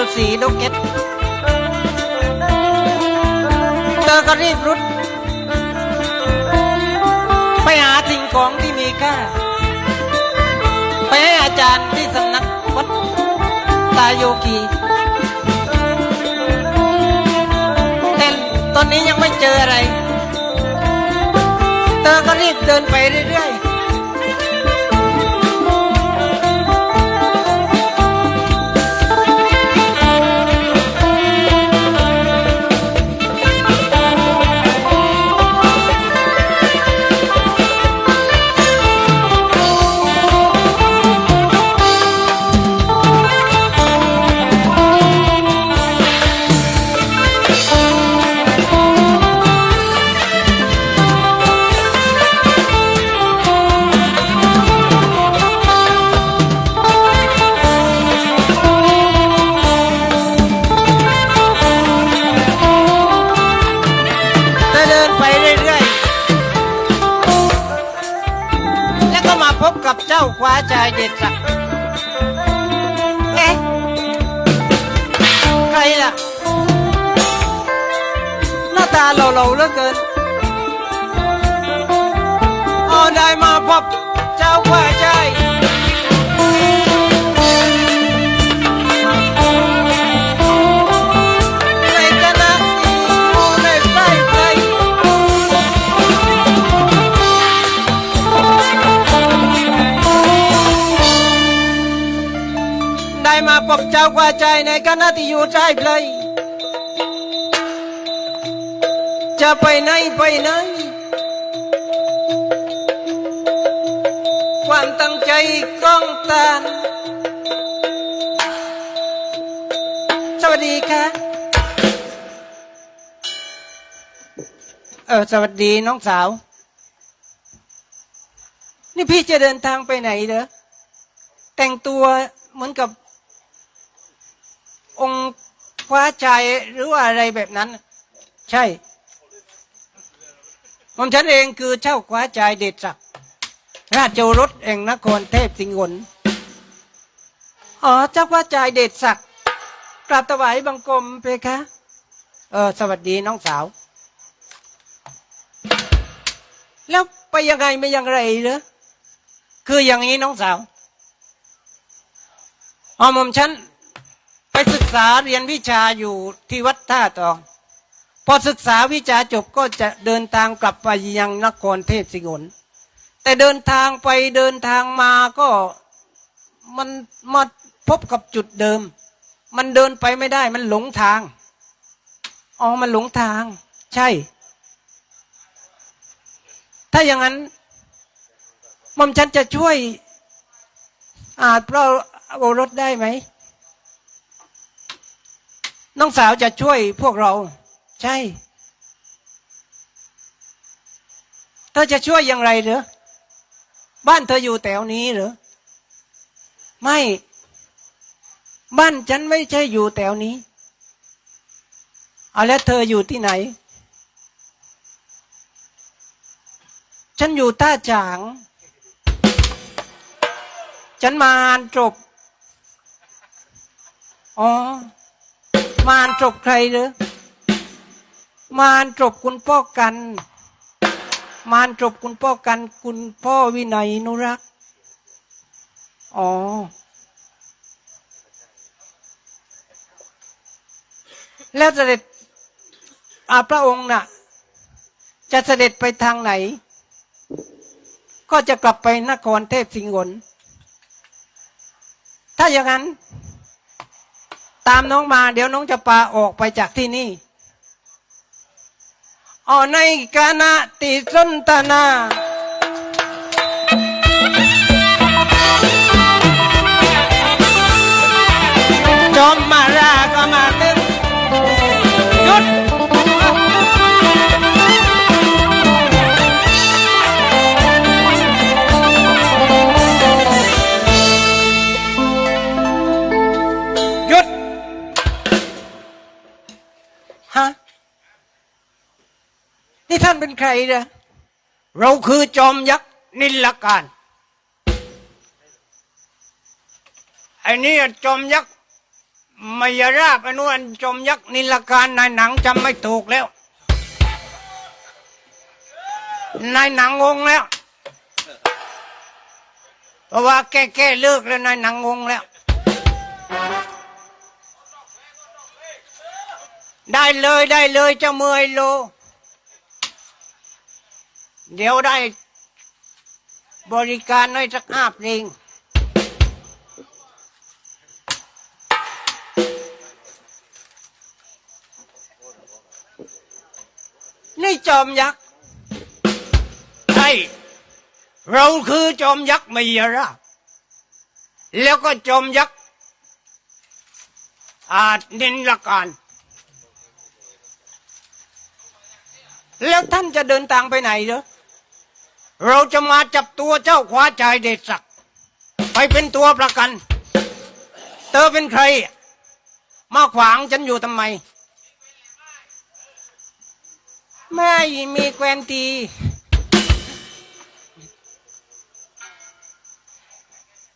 ยูสีลูกเก็ตเธอก็รีบรุด ไปหาสิ่งของที่มีค่า ไปให้อาจารย์ที่สำนักวัดตาโยกีแต่ตอนนี้ยังไม่เจออะไร เธอก็รีบเดินไปเรื่อย พบกับเจ้าคว้าชายเกว่าใจในคณะที่อยู่ใต้ไกลจะไปไหนไปไหนความตั้งใจกล้องตาลสวัสดีค่ะเออสวัสดีน้องสาว นี่พี่จะเดินทางไปไหนเหรอแต่งตัวเหมือนกับ องค์พระชายหรือว่าอะไรแบบนั้น ใช่ผมฉันเองคือเจ้าคว้าชายเดชศักดิ์ราชโอรสแห่งนครเทพสิงหนอ๋อเจ้าคว้าชายเดชศักดิ์กราบถวายบังคมเพคะเออสวัสดีน้องสาว แล้วไปยังไงไม่ยังไรเหรอคืออย่างนี้น้องสาวอ๋อมอมฉัน ษาเรียนวิชาอยู่ที่วัดท่าตอง พอศึกษาวิชาจบก็จะเดินทางกลับไปยังนครเทพสิงหนแต่เดินทางไปเดินทางมาก็มันมาพบกับจุดเดิม มันเดินไปไม่ได้มันหลงทางอ๋อมันหลงทาง ใช่ ถ้าอย่างนั้นมอมฉันจะช่วยอาจเพราะโอรสได้ไหม น้องสาวจะช่วยพวกเรา ใช่ เธอจะช่วยอย่างไรเหรอ บ้านเธออยู่แถวนี้เหรอ ไม่ บ้านฉันไม่ใช่อยู่แถวนี้ เอาแล้วเธออยู่ที่ไหน ฉันอยู่ท่าฉาง ฉันมาอ่านจบ อ๋อ มาอ่านจบใครเหรอมาอ่านจบคุณพ่อกัน มาอ่านจบคุณพ่อกัน คุณพ่อวินัยนุรักษ์อ๋อ แล้วเสด็จอาพระองค์น่ะ จะเสด็จไปทางไหน ก็จะกลับไปนครเทพสิงหนถ้าอย่างนั้น ตามน้องมา เดี๋ยวน้องจะปาออกไปจากที่นี่อ๋อในกาณติสนตนา ใครเนะเราคือจอมยักษ์นิลการไอ้นี่จอมยักษ์มายราบอนุอันจมยักษ์นิลการในหนังจำไม่ถูกแล้วในหนังงงแล้วเพราะว่าแก้แก้เลิกแล้วในหนังงงแล้ว ได้เลยได้เลยเจ้าเมอยโล เดี๋ยวได้บริการให้สักห้าเพลงนี่จอมยักษ์ใช่เราคือจอมยักษ์มายราบแล้วก็จอมยักษ์อาจนินละการ แล้วท่านจะเดินทางไปไหนเหรอ เราจะมาจับตัวเจ้าคว้าชายเดชศักดิ์ไปเป็นตัวประกัน เธอเป็นใคร มาขวางฉันอยู่ทำไม ไม่มีแควนตี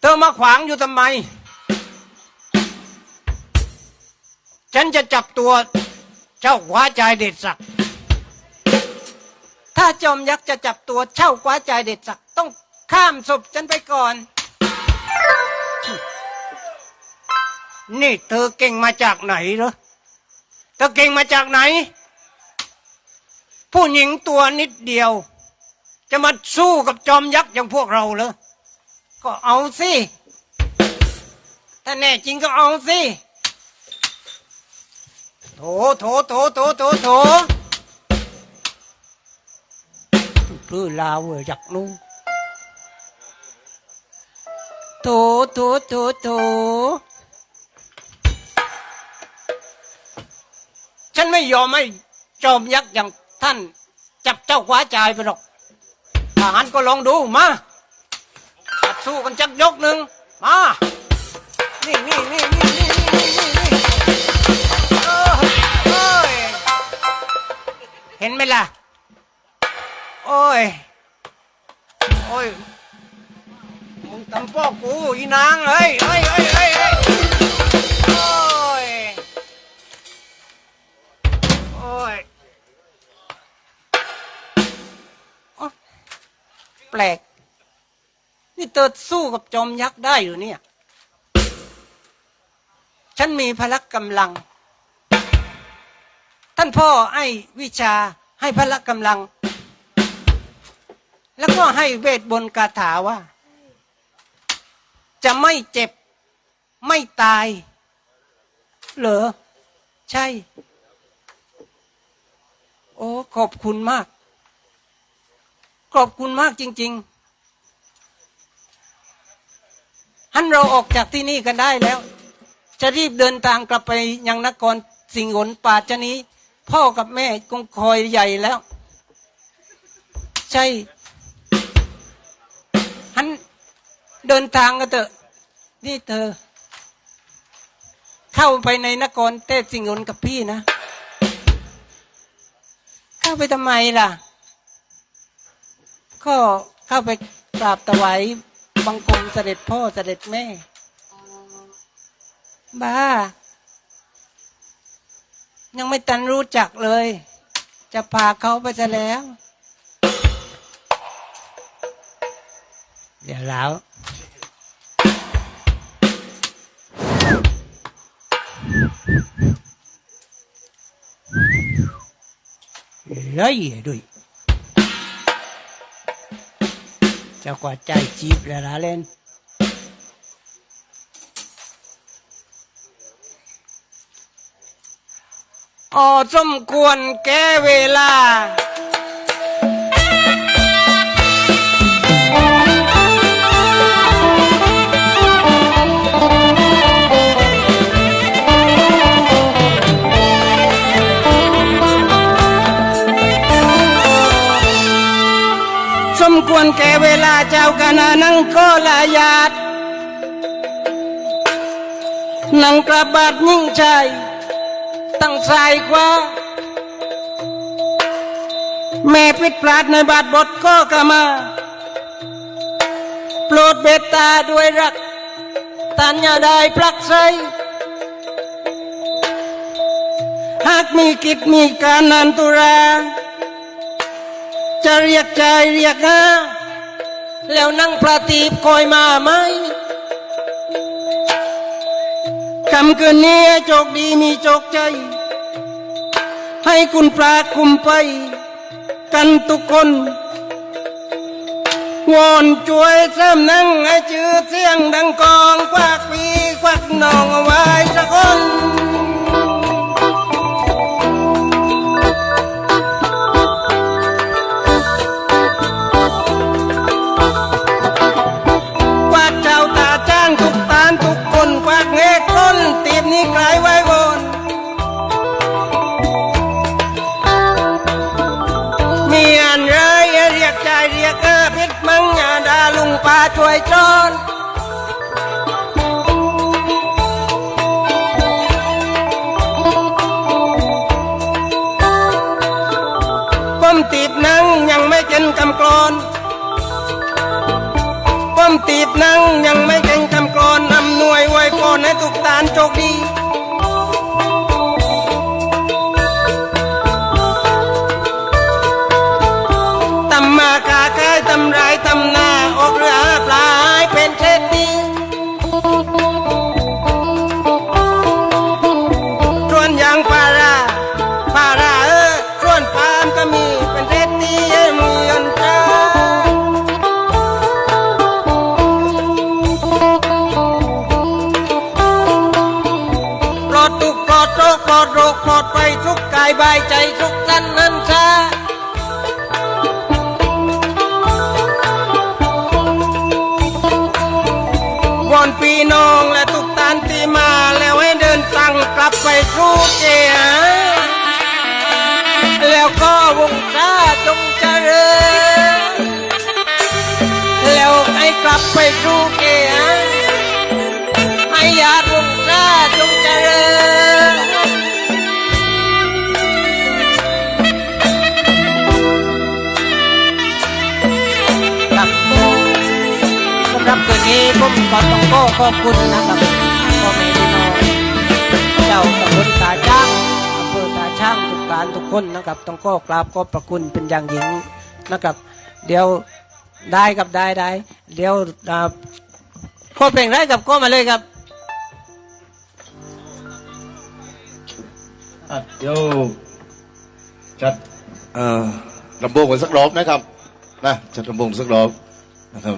เธอมาขวางอยู่ทำไม ฉันจะจับตัวเจ้าคว้าชายเดชศักดิ์ ถ้าจอมยักษ์จะจับตัวเช่าคว้าใจเด็ดสักต้องข้ามศพฉันไปก่อน นี่เธอเก่งมาจากไหนเหรอเธอเก่งมาจากไหน ผู้หญิงตัวนิดเดียว จะมาสู้กับจอมยักษ์อย่างพวกเราเหรอก็เอาสิถ้าแน่จริงก็เอาสิโถโถโถโถโถโถ cứ lao rồi giặt luôn tố tố tố tố ฉันไม่ยอมให้จอมยักษ์อย่างท่าน จับเจ้าคว้าใจายไปหรอกทหารก็ลองดูมาตัดสู้กันจักยกหนึ่งมานี่นี่นี่นี่นี่นี่นี่นี่เออเอ้ยเห็นไหมล่ะ โอ้ย โอ้ย มึงทำพ่อกูอีนางเฮ้ยเฮ้ยเฮ้ยเฮ้ยเฮ้ยโอ้ย โอ้ยอ๊ะแปลก นี่เธอสู้กับจอมยักษ์ได้หรือเนี่ย ฉันมีพละกำลัง ท่านพ่อให้วิชาให้พละกำลัง แล้วก็ให้เวทบนคาถาว่า จะไม่เจ็บไม่ตาย เหรอ ใช่ โอ้ขอบคุณมาก ขอบคุณมากจริงๆฮันเราออกจากที่นี่กันได้แล้ว จะรีบเดินทางกลับไปยังนครสิงห์หนป่าชะนี้ พ่อกับแม่คงคอยใหญ่แล้ว ใช่ เดินทางกันเถอะ นี่เธอ เข้าไปในนครเทพสิงห์นกับพี่นะ เข้าไปทำไมล่ะ ก็เข้าไปกราบถวายบังคมเสด็จพ่อเสด็จแม่ บ้า ยังไม่ตันรู้จักเลย จะพาเขาไปซะแล้ว เดี๋ยวแล้ว ร้อยด้วยจะกว่าใจจีบแล้วะเล่นอ๋อสมควรแก้เวลา มควรแก่เวลาเจ้ากานนังก็ลายาดนังกระบาดยิ่งใจตั้งสายกว่า แม่ผิดพลาดในบาทบทก็กะมาโปรดเบตตาด้วยรักตัญญาได้ปลักใสหากมีกิจมีการนันตุรา จะเรียกใจเรียกหาแล้วนั่งประทีปคอยมาไหมคำคืนนี้โชคดีมีโชคใจ ให้คุณปลาคุมไป กันทุกคนวอนช่วยเสริมนั่งให้ชื่อเสียงดังกอง ควักปีควักนองเอาไว้สักคน ช่วยจอนก้มตีบนั่งยังไม่เก่นกำกรอนก้มตีบนั่งยังไม่เก่งกำกรอนอำนวยไว้พรให้ทุกตานโชคดี แล้วก็วงชาจงเจริญ แล้วให้กลับไปสู่เกียให้ญาติวงชาจงเจริญครับสำหรับคืนนี้ผมขอต้องขอขอบคุณนะครับ คนนะครับ ต้องขอกราบขอบพระคุณเป็นอย่างยิ่งนะครับ เดี๋ยวได้กับได้ได้ เดี๋ยวอ่าขอเพลงได้กับก็มาเลยครับอะเดี๋ยวจัดเอ่อลำโพงกันสักรอบนะครับนะจัดลำโพงสักรอบนะครับ